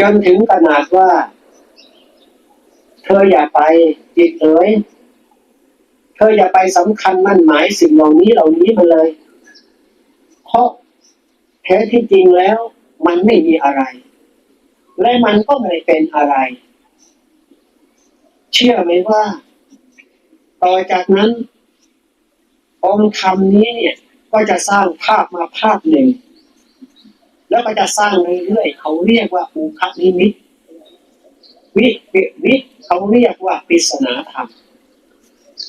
จนถึงขนาดว่า เธออย่าไปจิตเอ๋ยเธออย่าไปสำคัญมั่นหมายสิ่งเหล่านี้เหล่านี้มาเลย เพราะแท้ที่จริงแล้ว มันไม่มีอะไร และมันก็ไม่เป็นอะไร เชื่อไหมว่า ต่อจากนั้นองค์ธรรมนี้เนี่ย ก็จะสร้างภาพมาภาพหนึ่ง แล้วก็จะสร้างเรื่อยๆเขาเรียกว่าอุคนิมิตวิวิวิเขาเรียกว่าปริศนาธรรม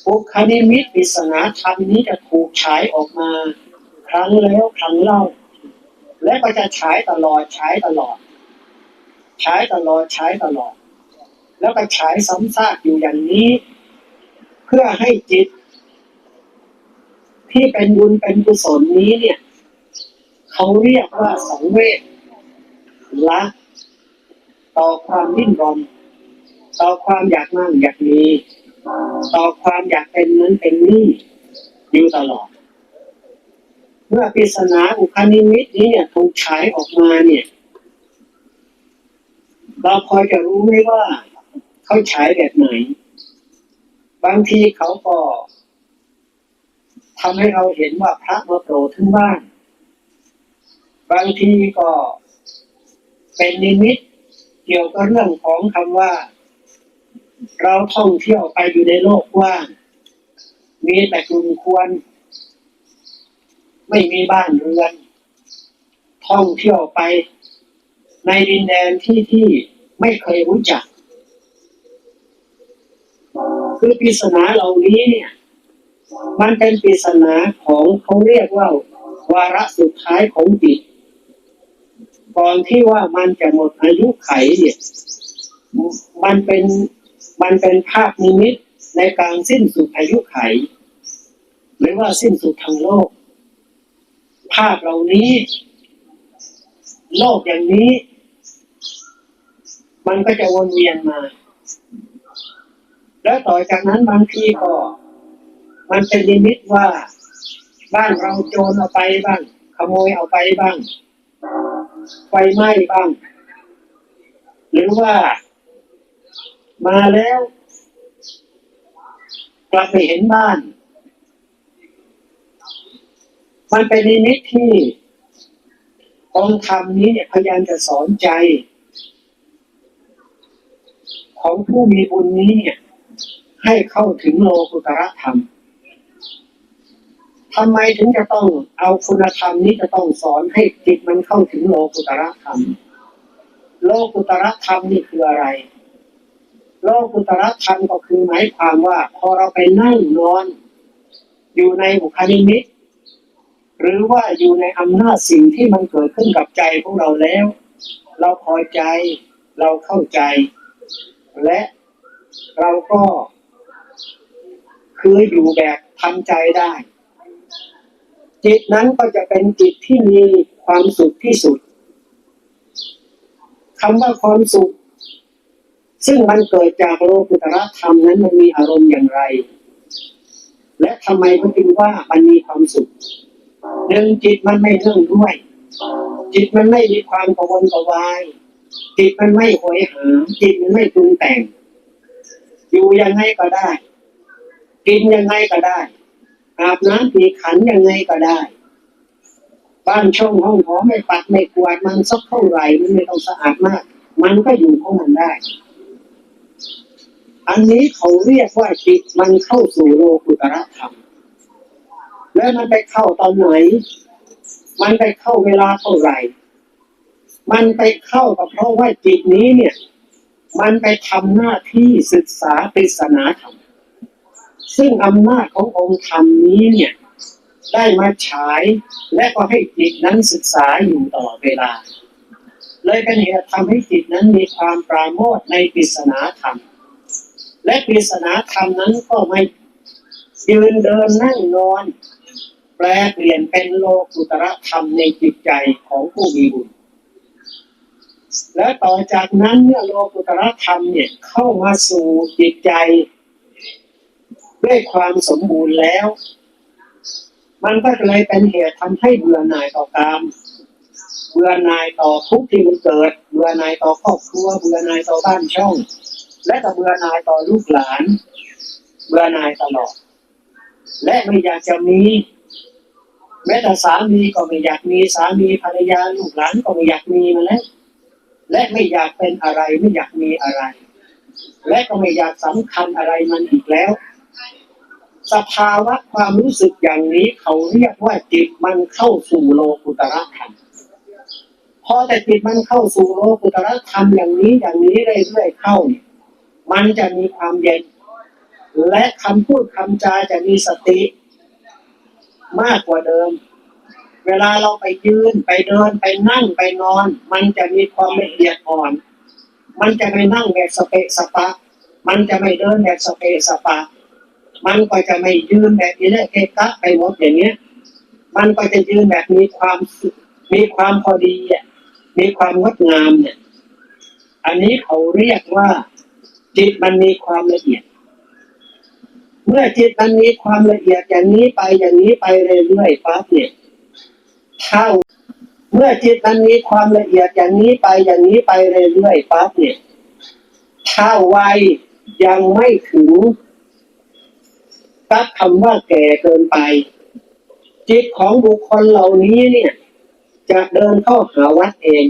อุคนิมิตปริศนาธรรมนี้จะถูกฉายออกมา ครั้งแล้วครั้งเล่า และก็จะฉายตลอดฉายตลอดฉายตลอดฉายตลอด แล้วก็ฉายซ้ำซากอยู่อย่างนี้ เพื่อให้จิต ที่เป็นบุญเป็นกุศลนี้เนี่ย เขาเรียกว่าสังเวชละต่อความดิ้นรนต่อความอยากนั่งอยากมี ต่อความอยากเป็นนั้นเป็นนี่อยู่ตลอด เมื่อปริศนาอุคานิมิตนี้เนี่ยถูกฉายออกมาเนี่ย เราพอจะรู้ไหมว่าเขาฉายแบบไหน บางทีเขาก็ทำให้เราเห็นว่าพระมาโปรดถึงบ้าน บางทีก็เป็นนิมิต เกี่ยวกับเรื่องของคำว่า เราท่องเที่ยวไปอยู่ในโลกว่างมีแต่กลุ่มควร ไม่มีบ้านเรือน ท่องเที่ยวไป ในดินแดนที่ที่ไม่เคยรู้จัก คือปริศนาเหล่านี้เนี่ย มันเป็นปริศนาของเขาเรียกว่า วาระสุดท้ายของจิต ก่อนที่ว่ามันจะหมดอายุไขเนี่ยมันเป็นมันเป็นภาพนิมิตในการสิ้นสุดอายุไข หรือว่าสิ้นสุดทางโลก ภาพเหล่านี้ โลกอย่างนี้ มันก็จะวนเวียนมา แล้วต่อจากนั้นบางทีก็มันเป็นนิมิตว่า บ้านเราโจรเอาไปบ้าง ขโมยเอาไปบ้าง ไฟไหม้บ้าง หรือว่า มาแล้วกลับไปเห็นบ้าน มันเป็นนิมิตที่องค์ธรรมนี้เนี่ยพยายามจะสอนใจ ของผู้มีบุญนี้เนี่ยให้เข้าถึงโลกุตระธรรม ทำไมถึงจะต้องเอาคุณธรรมนี้จะต้องสอนให้จิตมันเข้าถึงโลกุตระธรรม โลกุตระธรรมนี่คืออะไร โลกุตระธรรมก็คือหมายความว่า พอเราไปนั่งนอน อยู่ในบุคลิมิต หรือว่าอยู่ในอำนาจสิ่งที่มันเกิดขึ้นกับใจของเราแล้ว เราพอใจ เราเข้าใจ และเราก็คืออยู่แบบทำใจได้ จิตนั้นก็จะเป็นจิตที่มีความสุขที่สุดคำว่าความสุข ซึ่งมันเกิดจากโลกุตระธรรมนั้นมันมีอารมณ์อย่างไร และทำไมมันจึงว่ามันมีความสุขหนึ่งจิตมันไม่เรื่องด้วย จิตมันไม่มีความกังวลกวาย จิตมันไม่โหยหา จิตมันไม่ปรุงแต่ง อยู่ยังไงก็ได้ กินยังไงก็ได้ อาบน้ำผีขันยังไงก็ได้ บ้านช่องห้องหอไม่ปัดไม่กวาดมันสักเท่าไหร่มันไม่ต้องสะอาดมาก มันก็อยู่ของมันได้ อันนี้เขาเรียกว่าจิตมันเข้าสู่โลกุตระธรรมแล้วมันไปเข้าตอนไหน มันไปเข้าเวลาเท่าไหร่ มันไปเข้าก็เพราะว่าจิตนี้เนี่ย มันไปทำหน้าที่ศึกษาปริศนาธรรม ซึ่งอำนาจขององค์ธรรมนี้เนี่ยได้มาฉายและก็ให้จิตนั้นศึกษาอยู่ตลอดเวลา เลยเป็นเหตุทำให้จิตนั้นมีความปราโมทในปริศนาธรรม และปริศนาธรรมนั้นก็ไม่ยืนเดินนั่งนอน แปลเปลี่ยนเป็นโลกุตระธรรมในจิตใจของผู้มีบุญและต่อจากนั้นเมื่อโลกุตระธรรมเนี่ยเข้ามาสู่จิตใจ ด้วยความสมบูรณ์แล้ว มันก็เลยเป็นเหตุทำให้เบื่อหน่ายต่อกามเบื่อหน่ายต่อทุกที่มันเกิด เบื่อหน่ายต่อครอบครัว เบื่อหน่ายต่อบ้านช่อง และก็เบื่อหน่ายต่อลูกหลาน เบื่อหน่ายตลอด และไม่อยากจะมี แม้แต่สามีก็ไม่อยากมีสามีภรรยาลูกหลานก็ไม่อยากมีมาแล้วและไม่อยากเป็นอะไรไม่อยากมีอะไร และก็ไม่อยากสำคัญอะไรมันอีกแล้ว สภาวะความรู้สึกอย่างนี้เขาเรียกว่าจิตมันเข้าสู่โลกุตระธรรมพอแต่จิตมันเข้าสู่โลกุตระธรรมอย่างนี้อย่างนี้เรื่อยๆเข้าเนี่ยมันจะมีความเย็น และคำพูดคำจาจะมีสติ มากกว่าเดิม เวลาเราไปยืนไปเดินไปนั่งไปนอน มันจะมีความละเอียดอ่อน มันจะไม่นั่งแบบสเปะสปะ มันจะไม่เดินแบบสเปะสปะ มันก็จะไม่ยืนแบบนี้และเกะกะไปหมดอย่างเงี้ย มันก็จะยืนแบบมีความมีความพอดีอะมีความงดงามเนี่ย อันนี้เขาเรียกว่า จิตมันมีความละเอียด เมื่อจิตมันมีความละเอียดอย่างนี้ไปอย่างนี้ไปเรื่อยๆปั๊บเนี่ยเท่าเมื่อจิตมันมีความละเอียดอย่างนี้ไปอย่างนี้ไปเรื่อยๆปั๊บเนี่ยเท่าวัยยังไม่ถึง ตัดคำว่าแก่เกินไป จิตของบุคคลเหล่านี้เนี่ย จะเดินเข้าหาวัดเอง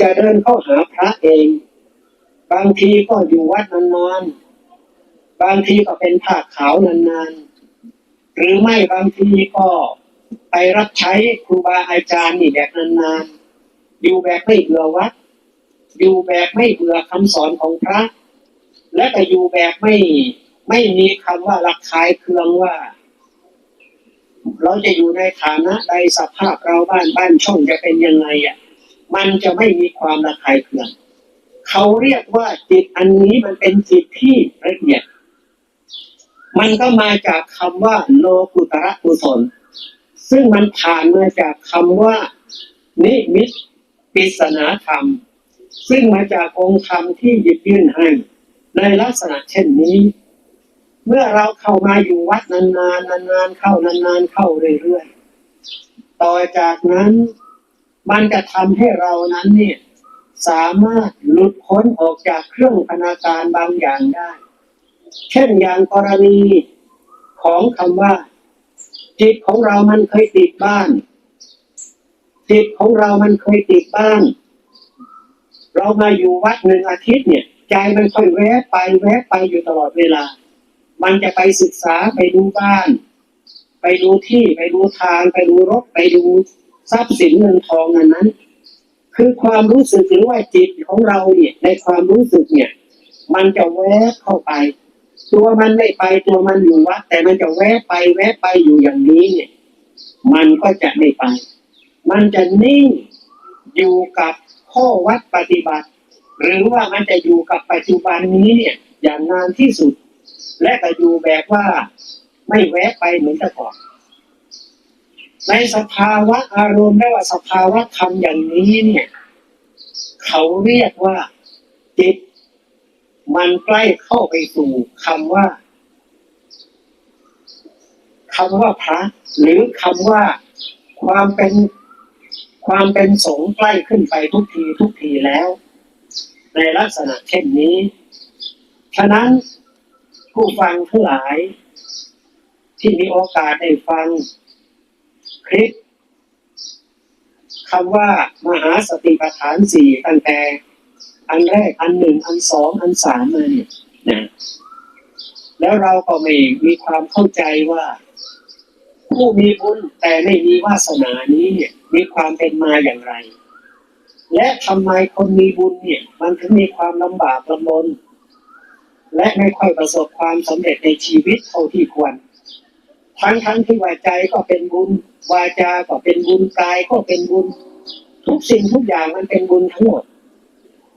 จะเดินเข้าหาพระเอง บางทีก็อยู่วัดนานๆบางทีก็เป็นผ้าขาวนานๆหรือไม่บางทีก็ไปรับใช้ครูบาอาจารย์นี่แบบนานๆอยู่แบบไม่เบื่อวัด อยู่แบบไม่เบื่อคำสอนของพระ และก็อยู่แบบไม่ ไม่มีคำว่ารักคายเคืองว่า เราจะอยู่ในฐานะใดสภาพเราบ้านบ้านช่องจะเป็นยังไงอะ มันจะไม่มีความระคายเคืองเขาเรียกว่าจิตอันนี้มันเป็นจิตที่ละเอียด มันก็มาจากคำว่า โลกุตระกุศล ซึ่งมันผ่านมาจากคำว่า นิมิตปิศนาธรรม ซึ่งมาจากองค์ธรรมที่หยิบยื่นให้ในลักษณะเช่นนี้ เมื่อเราเข้ามาอยู่วัดนานๆนานๆเข้านานๆเข้าเรื่อยๆต่อจากนั้นมันจะทำให้เรานั้นเนี่ยสามารถหลุดพ้นออกจากเครื่องพนาการบางอย่างได้ เช่นอย่างกรณีของคำว่า จิตของเรามันเคยติดบ้าน จิตของเรามันเคยติดบ้าน เรามาอยู่วัดหนึ่งอาทิตย์เนี่ย ใจมันค่อยแวะไปแวะไปอยู่ตลอดเวลา มันจะไปศึกษาไปดูบ้าน ไปดูที่ไปดูทาง ไปดูรถไปดูทรัพย์สินเงินทองอันนั้น คือความรู้สึกหรือว่าจิตของเราเนี่ยในความรู้สึกเนี่ย มันจะแวะเข้าไป ตัวมันไม่ไปตัวมันอยู่วัดแต่มันจะแวะไปแวะไปอยู่อย่างนี้เนี่ย มันก็จะไม่ไป มันจะนิ่งอยู่กับข้อวัดปฏิบัติ หรือว่ามันจะอยู่กับปัจจุบันนี้เนี่ย อย่างนานที่สุด และก็อยู่แบบว่าไม่แวะไปเหมือนแต่ก่อนในสภาวะอารมณ์และว่าสภาวะธรรมอย่างนี้เนี่ย เขาเรียกว่าจิต มันใกล้เข้าไปสู่คำว่าคำว่าพระ หรือคำว่าความเป็นความเป็นสงฆ์ใกล้ขึ้นไปทุกทีทุกทีแล้ว ในลักษณะเช่นนี้ ฉะนั้น ผู้ฟังทั้งหลาย ที่มีโอกาสได้ฟัง คลิปคำว่ามหาสติปัฏฐานสี่ตั้งแต่ อันแรกอันหนึ่งอันสองอันสามมาเนี่ยนะแล้วเราก็ไม่มีความเข้าใจว่า ผู้มีบุญแต่ไม่มีวาสนานี้เนี่ยมีความเป็นมาอย่างไร และทำไมคนมีบุญเนี่ย มันถึงมีความลำบากลำบน และไม่ค่อยประสบความสำเร็จในชีวิตเท่าที่ควร ทั้งทั้งที่ว่าใจก็เป็นบุญ วาจาก็เป็นบุญกายก็เป็นบุญ ทุกสิ่งทุกอย่างมันเป็นบุญทั้งหมด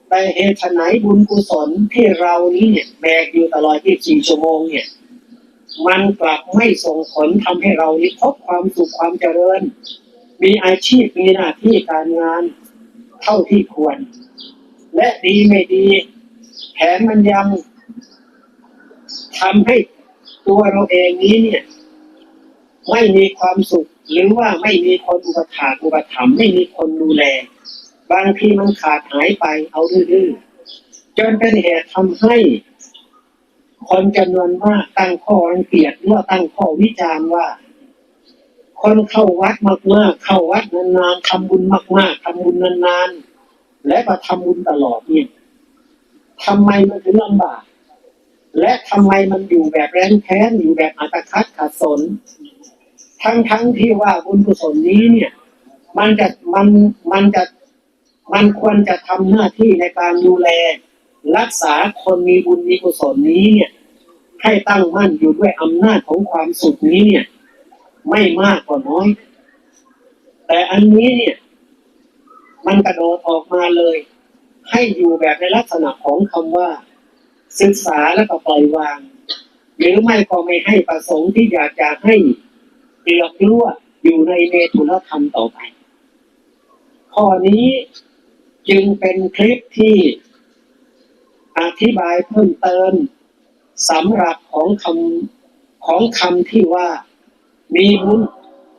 แต่เหตุไฉนบุญกุศลที่เรานี้เนี่ยแบกอยู่ตลอด 24 ชั่วโมงเนี่ย มันกลับไม่ส่งผลทำให้เรานี้พบความสุขความเจริญ มีอาชีพมีหน้าที่การงานเท่าที่ควร และดีไม่ดีแถมมันยัง ทำให้ตัวเราเองนี้เนี่ย ไม่มีความสุข หรือว่าไม่มีคนอุปถากอุปถัมภ์ไม่มีคนดูแล บางทีมันขาดหายไปเอาดื้อๆจนเป็นเหตุทำให้ คนจำนวนมากตั้งข้อรังเกียจหรือว่าตั้งข้อวิจารณ์ว่า คนเข้าวัดมากๆเข้าวัดนานๆทำบุญมากๆทำบุญนานๆและก็ทำบุญตลอดเนี่ยทำไมมันถึงลำบาก และทำไมมันอยู่แบบแร้นแค้นอยู่แบบอัตคัดขัดสน ทั้งทั้งที่ว่าบุญกุศลนี้เนี่ย มันจะมันมันจะมันควรจะทำหน้าที่ในการดูแล รักษาคนมีบุญมีกุศลนี้เนี่ยให้ตั้งมั่นอยู่ด้วยอำนาจของความสุขนี้เนี่ย ไม่มากกว่าน้อย แต่อันนี้เนี่ย มันกระโดดออกมาเลย ให้อยู่แบบในลักษณะของคำว่า ศึกษาแล้วก็ปล่อยวาง หรือไม่ก็ไม่ให้ประสงค์ที่อยากจะให้เกลือกลัวอยู่ในเมตุลธรรมต่อไป ข้อนี้จึงเป็นคลิปที่อธิบายเพิ่มเติมสำหรับของคำของคำที่ว่ามีบุญ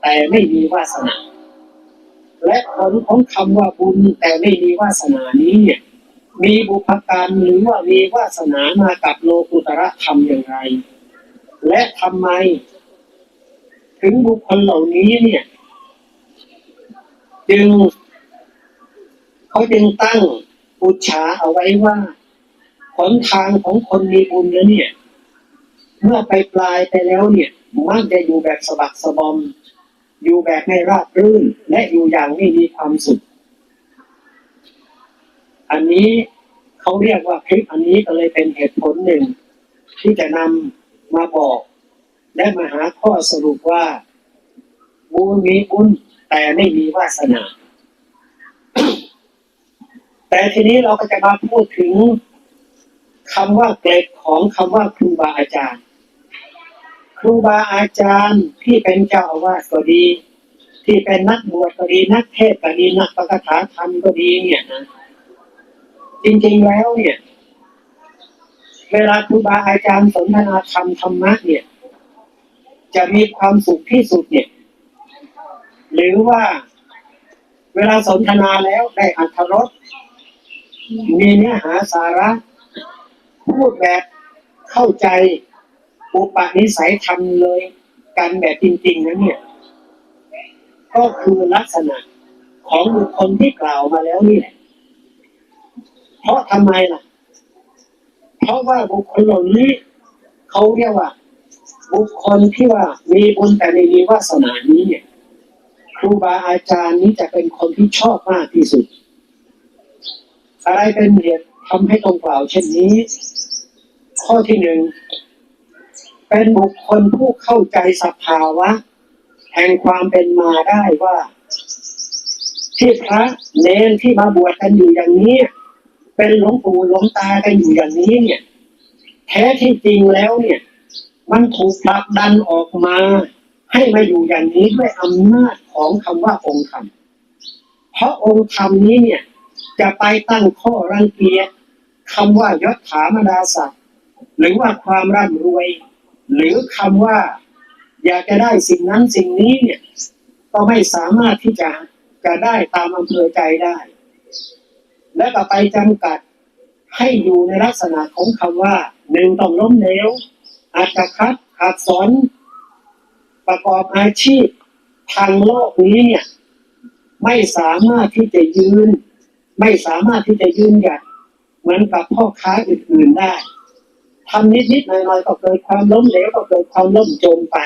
แต่ไม่มีวาสนา และผลของคำว่าบุญแต่ไม่มีวาสนานี้เนี่ย มีบุพการหรือว่ามีวาสนามากับโลกุตระธรรมอย่างไร และทำไม ถึงบุคคลเหล่านี้เนี่ย จึงเขาจึงตั้งอุชาเอาไว้ว่าหนทางของคนมีบุญแล้วเนี่ย เมื่อไปปลายไปแล้วเนี่ยมักจะอยู่แบบสะบักสะบอม อยู่แบบไม่ราบรื่น และอยู่อย่างไม่มีความสุข อันนี้เขาเรียกว่าคลิปอันนี้ก็เลยเป็นเหตุผลหนึ่ง ที่จะนำมาบอก และมาหาข้อสรุปว่า บุญมีบุญแต่ไม่มีวาสนา แต่ทีนี้เราก็จะมาพูดถึงคำว่าเกล็ดของคำว่าครูบาอาจารย์ ครูบาอาจารย์ที่เป็นเจ้าอาวาสก็ดี ที่เป็นนักบวชก็ดีนักเทศก็ดีนักปกถาธรรมก็ดีเนี่ยนะ จริงๆแล้วเนี่ย เวลาครูบาอาจารย์สนทนาธรรมธรรมะเนี่ย จะมีความสุขที่สุดเนี่ย หรือว่าเวลาสนทนาแล้วได้อัธรสมีเนื้อหาสาระ พูดแบบเข้าใจอุปนิสัยธรรมเลยกันแบบจริงๆนะเนี่ย ก็คือลักษณะของบุคคลที่กล่าวมาแล้วนี่แหละ เพราะทำไมล่ะ เพราะว่าบุคคลเหล่านี้เขาเรียกว่า บุคคลที่ว่ามีบุญแต่ไม่มีวาสนานี้เนี่ยครูบาอาจารย์นี้จะเป็นคนที่ชอบมากที่สุด อะไรเป็นเหตุทำให้ต้องกล่าวเช่นนี้ ข้อที่หนึ่งเป็นบุคคลผู้เข้าใจสภาวะ แห่งความเป็นมาได้ว่า ที่พระเนนที่มาบวชกันอยู่อย่างนี้ เป็นหลวงปู่หลวงตากันอยู่อย่างนี้เนี่ย แท้ที่จริงแล้วเนี่ย มันถูกผลักดันออกมา ให้มาอยู่อย่างนี้ด้วยอำนาจของคำว่าองค์ธรรมเพราะองค์ธรรมนี้เนี่ย จะไปตั้งข้อรังเกียจคำว่ายศถามดาศักดิ์หรือว่าความร่ำรวย หรือคำว่า อยากจะได้สิ่งนั้นสิ่งนี้เนี่ย ก็ไม่สามารถที่จะจะได้ตามอำเภอใจได้ และก็ไปจำกัดให้อยู่ในลักษณะของคำว่าหนึ่งต้องล้มเหลวอาจจะคัดขาดสอนประกอบอาชีพทางโลกนี้เนี่ยไม่สามารถที่จะยืน ไม่สามารถที่จะยืนหยัดเหมือนกับพ่อค้าอื่นๆได้ทำนิดๆหน่อยๆก็เกิดความล้มเหลวก็เกิดความล่มจมไป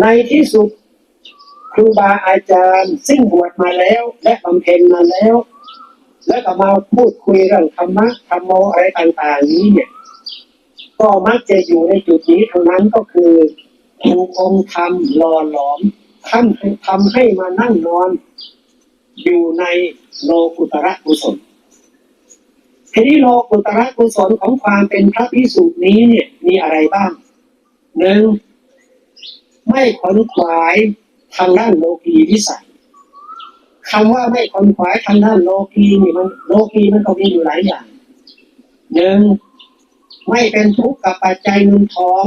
ในที่สุด ครูบาอาจารย์ ซึ่งบวชมาแล้ว และบำเพ็ญมาแล้ว แล้วก็มาพูดคุยเรื่องธรรมะธรรมโมอะไรต่างๆ นี้เนี่ย ก็มักจะอยู่ในจุดนี้เท่านั้นก็คือถูกองค์ธรรมหล่อหลอมท่านทำให้มานั่งนอน อยู่ในโลกุตระกุศลทีนี้โลกุตระกุศลของความเป็นพระพิสุนี้เนี่ยมีอะไรบ้างหนึ่งไม่ขนขวาย ทางด้านโลกีวิสัยคำว่าไม่ขนขวายทางด้านโลกีนี่มันโลกีมันก็มีอยู่หลายอย่างหนึ่งไม่เป็นทุกข์กับปัจจัยเงินทอง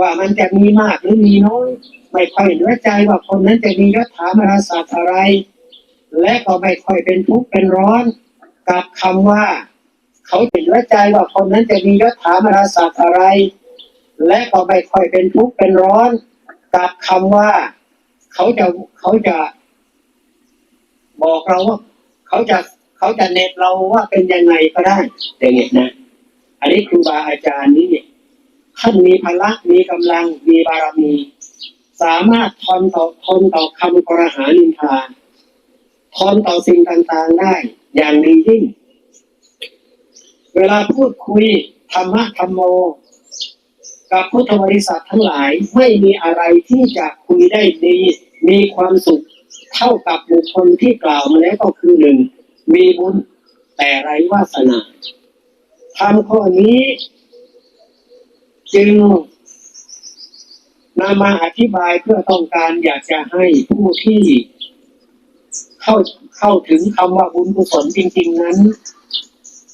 ว่ามันจะมีมากหรือมีน้อย ไม่ค่อยเหลือใจว่าคนนั้นจะมียศถามราศาสตร์อะไร และก็ไม่ค่อยเป็นทุกข์เป็นร้อน กับคำว่า เขาจะเหลือใจว่าคนนั้นจะมียศถามราศาสตร์อะไร และก็ไม่ค่อยเป็นทุกข์เป็นร้อน กับคำว่า เขาจะเขาจะบอกเราว่าเขาจะเขาจะเน็ตเราว่าเป็นยังไงก็ได้แต่เนี่ยนะ อันนี้ครูบาอาจารย์นี้เนี่ยท่านมีพละมีกำลังมีบารมี สามารถทนต่อทนต่อคำกระหานินทาทนต่อสิ่งต่างๆได้ อย่างดียิ่ง เวลาพูดคุยธรรมะธรรมโม กับพุทธบริษัททั้งหลายไม่มีอะไรที่จะคุยได้ดี มีความสุขเท่ากับบุคคลที่กล่าวมาแล้วก็คือหนึ่งมีบุญแต่ไร้วาสนาทำข้อนี้ จึงนำมาอธิบายเพื่อต้องการอยากจะให้ผู้ที่เข้าเข้าถึงคำว่าบุญกุศลจริง ๆ นั้น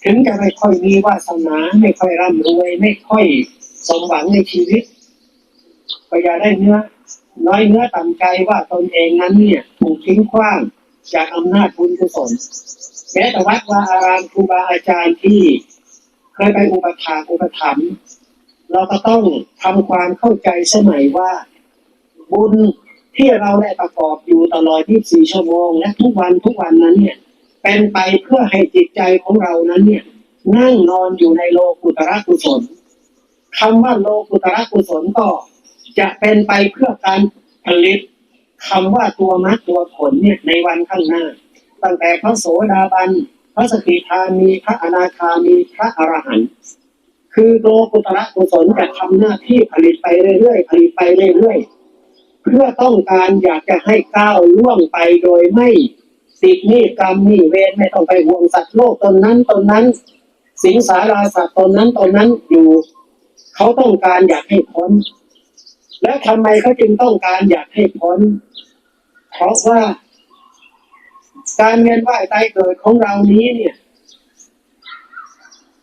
ถึงจะไม่ค่อยมีวาสนาไม่ค่อยร่ำรวย ไม่ค่อยสมหวังในชีวิตก็อย่าได้เนื้อ น้อยเนื้อต่ำใจว่าตนเองนั้นเนี่ยถูกทิ้งขว้างจากอำนาจบุญกุศลแม้แต่วัดวาอารามครูบาอาจารย์ที่เคยไปอุปถาอุปถัมภ์เราก็ต้องทำความเข้าใจสมัยว่า บุญที่เราได้ประกอบอยู่ตลอด 24 ชั่วโมง และทุกวันทุกวันนั้นเนี่ย เป็นไปเพื่อให้จิตใจของเรานั้นเนี่ย นั่งนอนอยู่ในโลกุตระกุศลคำว่าโลกุตระกุศลก็ จะเป็นไปเพื่อการผลิตคำว่าตัวมรรคตัวผลเนี่ยในวันข้างหน้า ตั้งแต่พระโสดาบันพระสกิทามีพระอนาคามีพระอรหันต์คือโลกุตระกุศลจะทำหน้าที่ผลิตไปเรื่อยๆผลิตไปเรื่อยๆเพื่อต้องการอยากจะให้ก้าวล่วงไปโดยไม่ติดหนี้กรรมหนี้เวรไม่ต้องไปห่วงสัตว์โลกตนนั้นตนนั้น สิงสาราสัตว์ตนนั้นตนนั้นอยู่ เขาต้องการอยากให้พ้น แล้วทำไมเขาจึงต้องการอยากให้พ้น เพราะว่า การเวียนว่ายตายเกิดของเรานี้เนี่ย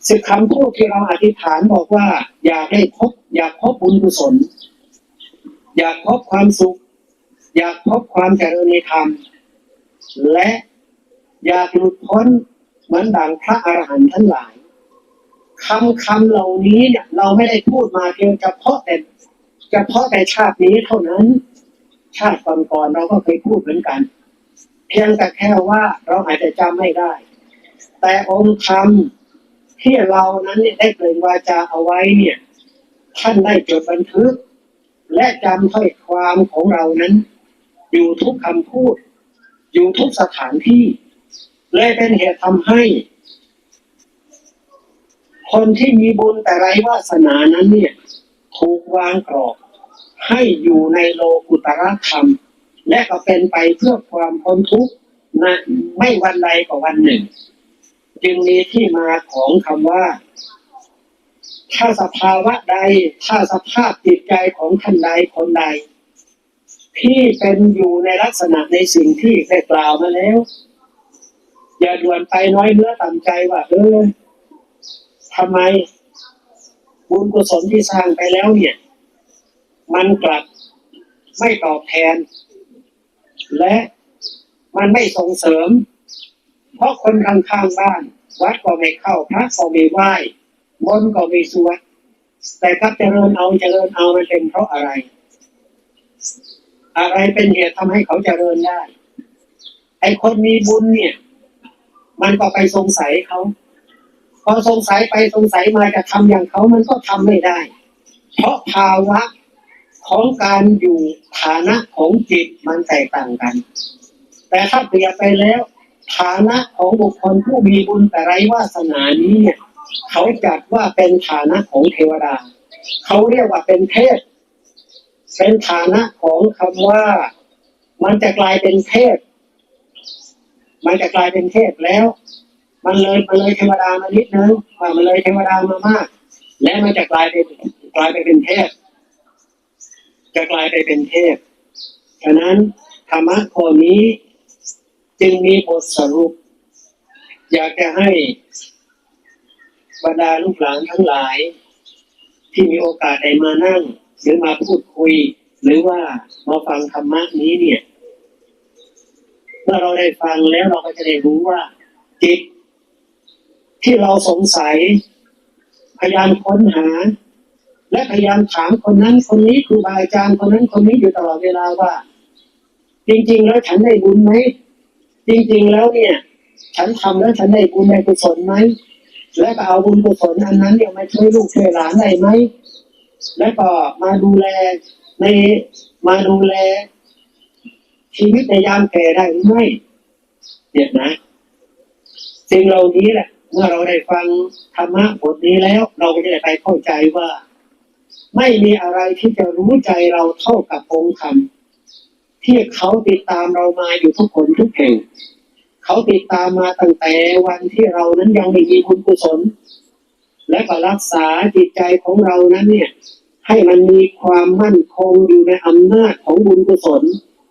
สิบคำพูดที่เราอธิษฐานบอกว่า อยากให้พบ อยากพบบุญกุศล อยากพบความสุข อยากพบความเจริญในธรรม และอยากหลุดพ้นเหมือนดังพระอรหันต์ทั้งหลายคำคำเหล่านี้เนี่ยเราไม่ได้พูดมาเพียงเฉพาะแต่ เฉพาะแต่ชาตินี้เท่านั้น ชาติก่อนๆเราก็เคยพูดเหมือนกัน เพียงแต่แค่ว่าเราอาจจะจำไม่ได้ แต่องค์ธรรมที่เรานั้นได้เปล่งวาจาเอาไว้เนี่ย ท่านได้จดบันทึก และจำถ้อยความของเรานั้น อยู่ทุกคำพูด อยู่ทุกสถานที่เลยเป็นเหตุทำให้ คนที่มีบุญแต่ไร้วาสนานั้นเนี่ย ถูกวางกรอบ ให้อยู่ในโลกุตระธรรม และก็เป็นไปเพื่อความพ้นทุกข์นะไม่วันใดก็วันหนึ่ง จึงมีที่มาของคำว่า ถ้าสภาวะใด ถ้าสภาพจิตใจของท่านใดคนใด ที่เป็นอยู่ในลักษณะในสิ่งที่ได้กล่าวมาแล้ว อย่าด่วนไปน้อยเนื้อต่ำใจว่าเออทำไม บุญกุศลที่สร้างไปแล้วเนี่ย มันกลับไม่ตอบแทน และมันไม่ส่งเสริม เพราะคนข้างๆบ้าน วัดก็ไม่เข้าพระก็ไม่ไหว้มนก็ไม่สวดแต่ครับเจริญเอาเจริญเอามันเป็นเพราะอะไร อะไรเป็นเหตุทำให้เขาเจริญได้ ไอ้คนมีบุญเนี่ย มันก็ไปสงสัยเขา พอสงสัยไปสงสัยมาจะทำอย่างเขามันก็ทำไม่ได้ เพราะภาวะของการอยู่ฐานะของจิตมันแตกต่างกัน แต่ถ้าเปรียบไปแล้ว ฐานะของบุคคลผู้มีบุญแต่ไรวาสนานี้เนี่ยเขาจัดว่าเป็นฐานะของเทวดา เขาเรียกว่าเป็นเทพเป็นฐานะของคำว่ามันจะกลายเป็นเทพ มันจะกลายเป็นเทพแล้ว มันเลยมันเลยเทวดามานิดนึงมันเลยเทวดามามาก และมันจะกลายเป็นกลายไปเป็นเทพจะกลายไปเป็นเทพฉะนั้นธรรมะข้อนี้จึงมีบทสรุป อยากจะให้บรรดาลูกหลานทั้งหลาย ที่มีโอกาสได้มานั่ง หรือมาพูดคุย หรือว่ามาฟังธรรมะนี้เนี่ยเมื่อเราได้ฟังแล้วเราก็จะได้รู้ว่าจิต ที่เราสงสัย พยายามค้นหา และพยายามถามคนนั้นคนนี้ครูบาอาจารย์คนนั้นคนนี้อยู่ตลอดเวลาว่า จริง ๆ แล้วฉันได้บุญไหมจริง ๆ แล้วเนี่ย ฉันทำแล้วฉันได้บุญได้กุศลไหมและก็เอาบุญกุศลอันนั้นเนี่ยมาช่วยลูกช่วยหลานได้ไหมแล้วก็มาดูแลในมาดูแล ชีวิตในยามแก่ได้หรือไม่เนี่ยนะสิ่งเหล่านี้แหละ เมื่อเราได้ฟังธรรมะบทนี้แล้ว เราก็จะได้ไปเข้าใจว่า ไม่มีอะไรที่จะรู้ใจเราเท่ากับองค์ธรรมที่เขาติดตามเรามาอยู่ทุกคนทุกแห่ง เขาติดตามมาตั้งแต่วันที่เรานั้นยังไม่มีบุญกุศล และก็รักษาจิตใจของเรานั้นเนี่ย ให้มันมีความมั่นคงอยู่ในอำนาจของบุญกุศล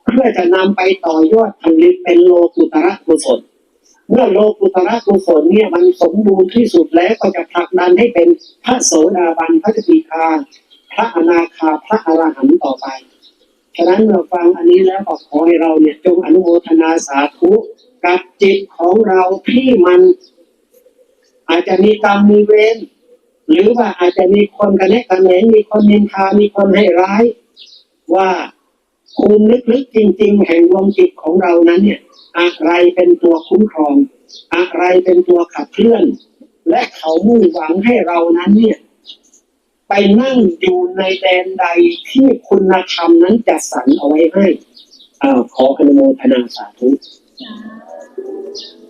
เพื่อจะนำไปต่อยอดผลิตเป็นโลกุตระกุศล เมื่อโลกุตระกุศลเนี่ยมันสมบูรณ์ที่สุดแล้วก็จะผลักดันให้เป็นพระโสดาบันพระสกิทาพระอนาคาพระอรหันต์ต่อไป ฉะนั้นเมื่อฟังอันนี้แล้วก็ขอให้เราเนี่ยจงอนุโมทนาสาธุกับจิตของเราที่มันอาจจะมีกรรมมีเวรหรือว่าอาจจะมีคนกันแนะกันแหนมีคนนินทามีคนให้ร้าย ว่าภูมิลึกๆจริง ๆ แห่งดวงจิตของเรานั้นเนี่ย อะไรเป็นตัวคุ้มครอง อะไรเป็นตัวขับเคลื่อน และเขามุ่งหวังให้เรานั้นเนี่ย ไปนั่งอยู่ในแดนใดที่คุณธรรมนั้นจัดสรรเอาไว้ให้อ้าวขออนุโมทนาสาธุสาธุ